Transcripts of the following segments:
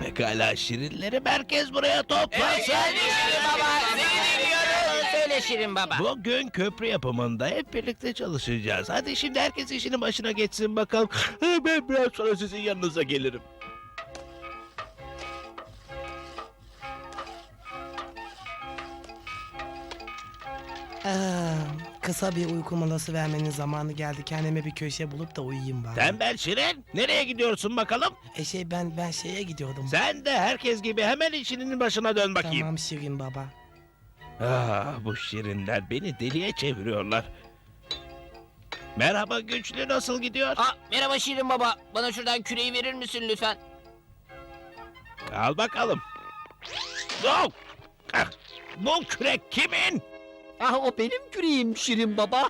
Pekala şirinleri merkez buraya toplasın. Söyle Şirin Baba. Bugün köprü yapımında hep birlikte çalışacağız. Hadi şimdi herkes işinin başına geçsin bakalım. Ben biraz sonra sizin yanınıza gelirim. Kısa bir uyku molası vermenin zamanı geldi. Kendime bir köşe bulup da uyuyayım bari. Tembel Şirin nereye gidiyorsun bakalım? E şey ben ben şeye gidiyordum. Sen de herkes gibi hemen işinin başına dön bakayım. Tamam Şirin baba. Ah bu şirinler beni deliye çeviriyorlar. Merhaba güçlü nasıl gidiyor? Aa, merhaba Şirin Baba. Bana şuradan küreği verir misin lütfen? Al bakalım. Oh! Ah, bu kürek kimin? Ah o benim küreğim Şirin Baba.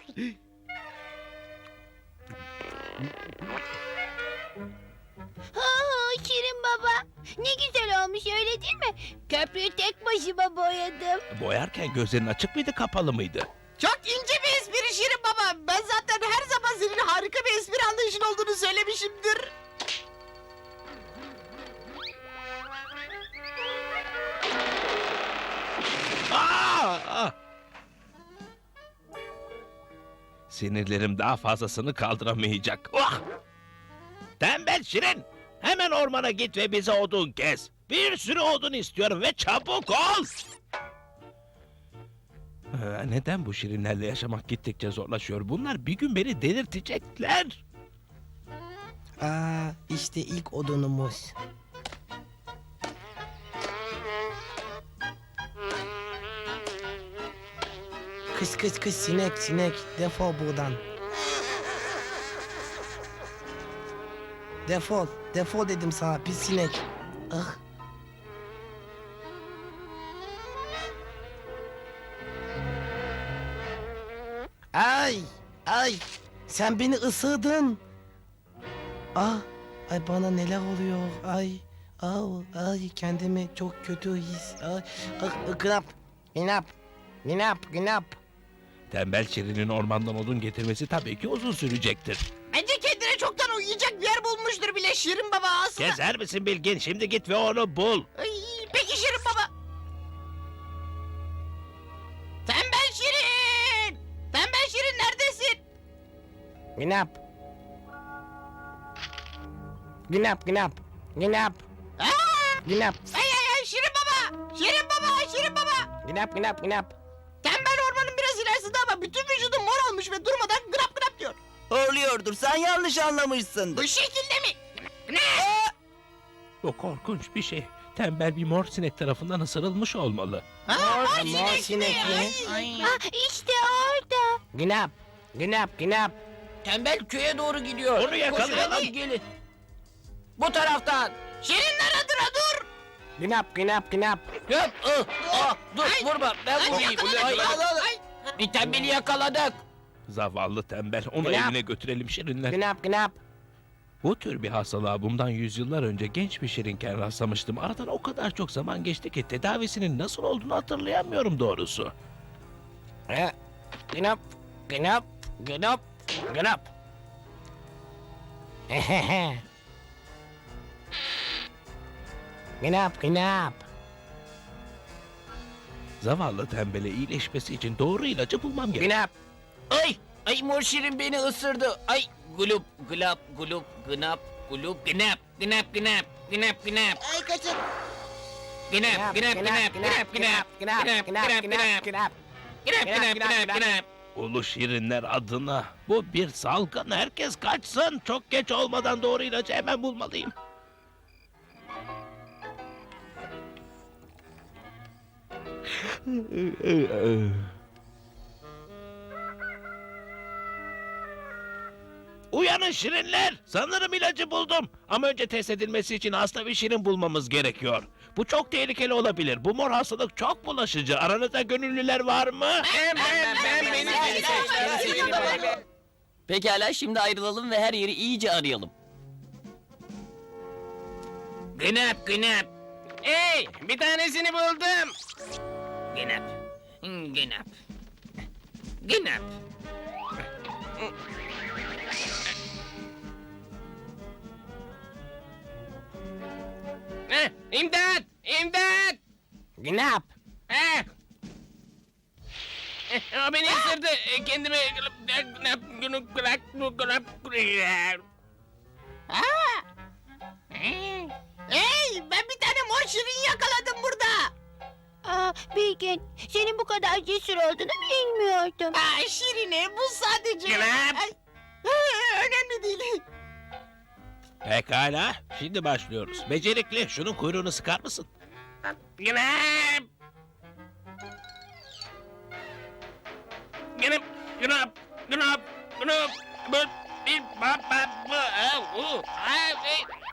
Aa, Şirin baba. Ne güzel olmuş öyle değil mi? Köprüyü tek başıma boyadım. Boyarken gözlerin açık mıydı kapalı mıydı? Çok ince bir espri Şirin Baba. Ben zaten her zaman senin harika bir espri anlayışın olduğunu söylemişimdir. Sinirlerim daha fazlasını kaldıramayacak. Oh! Tembel Şirin! Hemen ormana git ve bize odun kes. Bir sürü odun istiyorum ve çabuk ol! Ha, Neden bu şirinlerle yaşamak gittikçe zorlaşıyor? Bunlar bir gün beni delirtecekler. Aa, işte ilk odunumuz. Kış kış kış sinek sinek defol buradan. Defol defol dedim sana pis sinek. Ah. Ay ay sen beni ısırdın. Ah, ay bana neler oluyor? Ay, au, ay kendimi çok kötü his. Ay, ah, gınap, gınap, gınap, gınap. Tembel Şirin'in ormandan odun getirmesi tabii ki uzun sürecektir. Bence kendine çoktan uyuyacak bir yer bulmuştur bile Şirin Baba aslında. Gezer misin Bilgin? Şimdi git ve onu bul. Ay, peki Şirin Baba. Tembel Şirin! Tembel Şirin neredesin? Gınap. Gınap, gınap, gınap, Aa! gınap, Ay ay ay Şirin Baba! Şirin Baba! Şirin Baba! gınap, gınap, gınap. Tembel ilerisinde ama bütün vücudu mor olmuş ve durmadan grap grap diyor. Horluyordur. Sen yanlış anlamışsındır. Bu şekilde mi? Ne? Bu korkunç bir şey. Tembel bir mor sinek tarafından ısırılmış olmalı. Ha, Mor sinek sinek mi? Ay. Ah, işte orada. Gınap, gınap, gınap. Tembel köye doğru gidiyor. Onu yakalayalım. Koşun, hadi gelin. Bu taraftan. Şirinler adına dur! Gınap, gınap, gınap. Hop, ıh, ah, dur Ay. vurma ben Ay, vurayım. Ay, yakaladık. Ay. Bir tembeli yakaladık. Zavallı tembel. Onu Günah. evine götürelim şirinler. Gınap, gınap. Bu tür bir hastalığa bundan yüzyıllar önce genç bir şirinken rastlamıştım. Aradan o kadar çok zaman geçti ki tedavisinin nasıl olduğunu hatırlayamıyorum doğrusu. Gınap, gınap, gınap, gınap. Ehehe. Gınap, gınap. Zavallı tembele iyileşmesi için doğru ilacı bulmam gerek. Gnap. Ay, ay mor şirin beni ısırdı. Ay, gulup, glap, gulup, gnap, gulup, gnap, gnap, gnap, gnap, gnap. Ay kaçın. Gnap, gnap, gnap, gnap, gnap, gnap, gnap, gnap, gnap, gnap, gnap, gnap, gnap. Ulu şirinler adına. Bu bir salgın. Herkes kaçsın. Çok geç olmadan doğru ilacı hemen bulmalıyım. Uyanın şirinler. Sanırım ilacı buldum. Ama önce test edilmesi için hasta bir şirin bulmamız gerekiyor. Bu çok tehlikeli olabilir. Bu mor hastalık çok bulaşıcı. Aranızda gönüllüler var mı? Ben, ben, ben, beni. Pekala şimdi ayrılalım ve her yeri iyice arayalım. Gnap, gnap. Hey, bir tanesini buldum. Gnap, gnap, gnap. Eh, imdat, imdat. Gnap. Eh. Eh, O beni ısırdı. Eh, Kendime gnap, gnap, gnap, gnap, gnap. Hey ben bir tane mor şirin yakaladım burada. Aa, Bilgin, senin bu kadar cesur olduğunu bilmiyordum. Aa, şirine bu sadece... Ay, ee, önemli değil. Pekala. Şimdi başlıyoruz. Becerikli. Şunun kuyruğunu sıkar mısın? Gnap. Gnap, gnap, gnap, gnap. Bu, bir, ba, ba, bu, ah, u, ah, eh.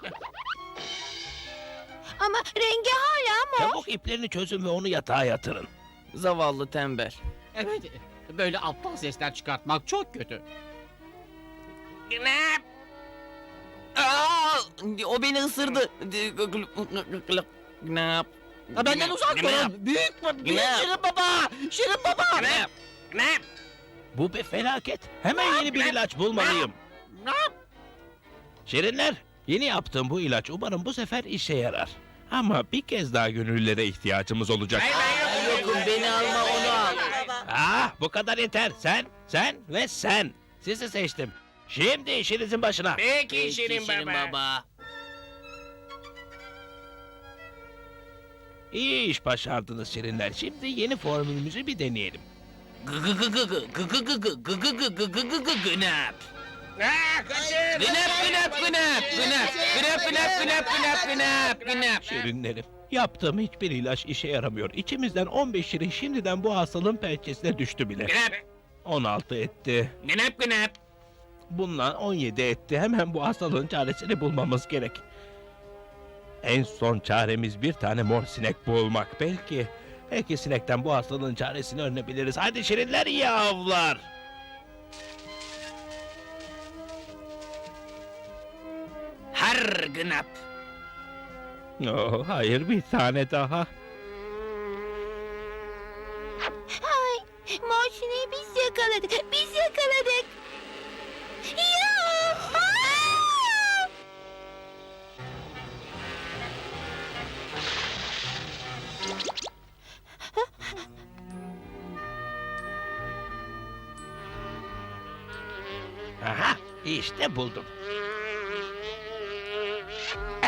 Ama rengi hala mor. Çabuk iplerini çözün ve onu yatağa yatırın. Zavallı tembel. Evet, böyle aptal sesler çıkartmak çok kötü. Gnap. Aa, o beni ısırdı. Gnap. Ha, benden uzak durun. Büyük, büyük Gnap. Şirin Baba. Şirin Baba. Gnap, gnap. Bu bir felaket. Hemen yeni bir ilaç bulmalıyım. Şirinler, yeni yaptığım bu ilaç umarım bu sefer işe yarar. Ama bir kez daha gönüllülere ihtiyacımız olacak. Hayır, ben yokum. Yokum beni alma onu al. Ah, bu kadar yeter. Sen, sen ve sen. Sizi seçtim. Şimdi işinizin başına. Peki Peki, Şirin baba. baba. İyi iş başardınız Şirinler. Şimdi yeni formülümüzü bir deneyelim. Gnap. Ah, kaçın. Gnap gnap gnap gnap gnap gnap gnap gnap gnap gnap. Şirinlerim, yaptığım hiçbir ilaç işe yaramıyor. İçimizden 15 Şirin şimdiden bu hastalığın pençesine düştü bile. Gnap, 16 etti. gnap, gnap. Bundan 17 etti. Hemen bu hastalığın çaresini bulmamız gerek. En son çaremiz bir tane mor sinek bulmak. Belki, belki sinekten bu hastalığın çaresini öğrenebiliriz. Hadi şirinler iyi avlar. Har gnap. Oh, hayır bir tane daha. Ay, sineği biz yakaladık. Biz yakaladık. Ya! Aa! Aha, işte buldum.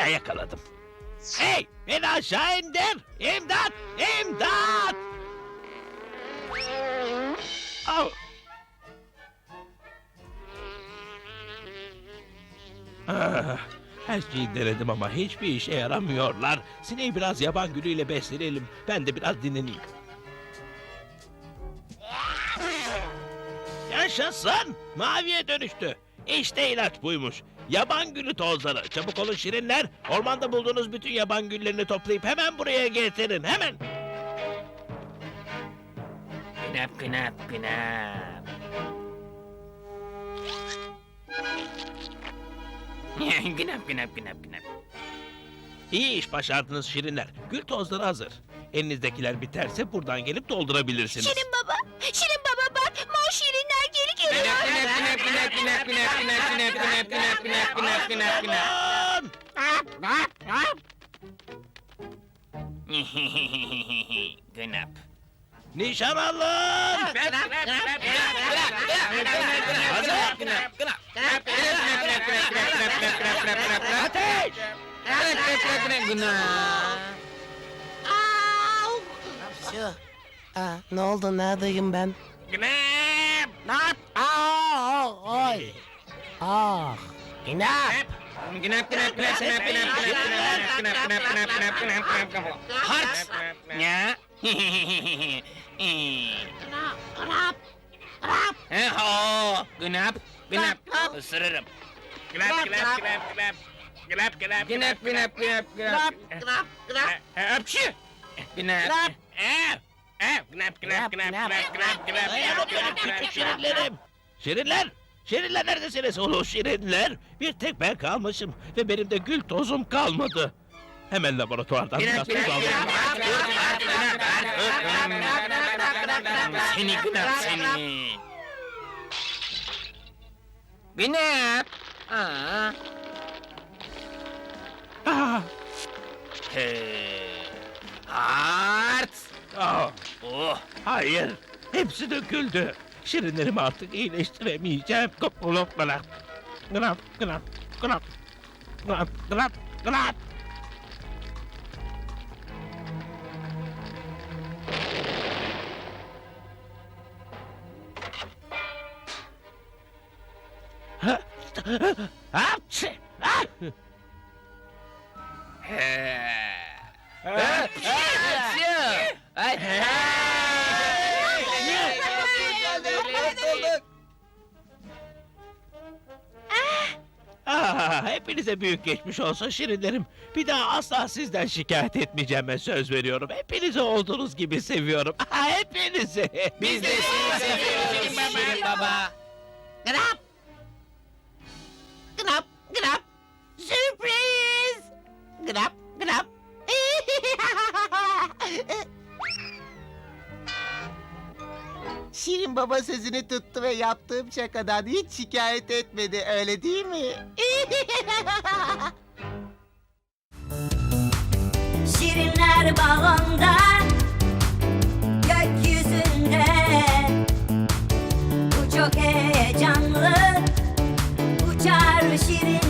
Ha, yakaladım. Hey, beni aşağı indir. İmdat, imdat. Au. Ah, her şeyi denedim ama hiçbir işe yaramıyorlar. Sineği biraz yaban gülüyle besleyelim. Ben de biraz dinleneyim. Yaşasın! Maviye dönüştü. İşte ilaç buymuş. Yaban gülü tozları. Çabuk olun şirinler. Ormanda bulduğunuz bütün yaban güllerini toplayıp hemen buraya getirin. Hemen. Gnap, gnap, gnap. gnap, gnap, gnap, gnap. İyi iş başardınız şirinler. Gül tozları hazır. Elinizdekiler biterse buradan gelip doldurabilirsiniz. Şirin Binek, binek, binek, binek. Günap. Nişan alın! Ateş! Şu. Aa, ne oldu neredeyim ben? Günap! Ne yap? Aa, oy. Ah. İnat. Gnap, gnap, gnap, gnap, gnap, gnap, gnap, gnap, gnap, gnap, gnap, gnap, gnap. Hart! Ya. Ho! Gnap, gnap, ısırırım. Gnap, gnap, gnap, gnap. Gnap, gnap, Gnap, gnap, gnap, gnap. Grap grap. Eh, Hapşi! Gnap. Eh, eh, gnap, gnap, gnap, gnap, gnap, gnap, Dayanın gnap, benim gnap, küçük gnap, şirinlerim! Şirinler! Şirinler neredesiniz ulu şirinler? Bir tek ben kalmışım ve benim de gül tozum kalmadı. Hemen laboratuvardan biraz tuz aldım. Seni gnap seni. Gnap. Aa. Ah, He. Hart. ah, Oh. hayır, hepsi döküldü. Şirinlerimi artık iyileştiremeyeceğim. Glop glop. Glop glop glop. Glop glop glop. Apçı! Apçı! Apçı! Apçı! hepinize büyük geçmiş olsun şirinlerim. Bir daha asla sizden şikayet etmeyeceğime söz veriyorum. Hepinizi olduğunuz gibi seviyorum. Hepinizi. Biz de seni seviyoruz Şirin Baba. Grap. Grap grap. Sürpriz. Grap grap. Şirin baba sözünü tuttu ve yaptığım şakadan hiç şikayet etmedi öyle değil mi? Şirinler balonda Gökyüzünde. Bu çok heyecanlı Uçar şirinler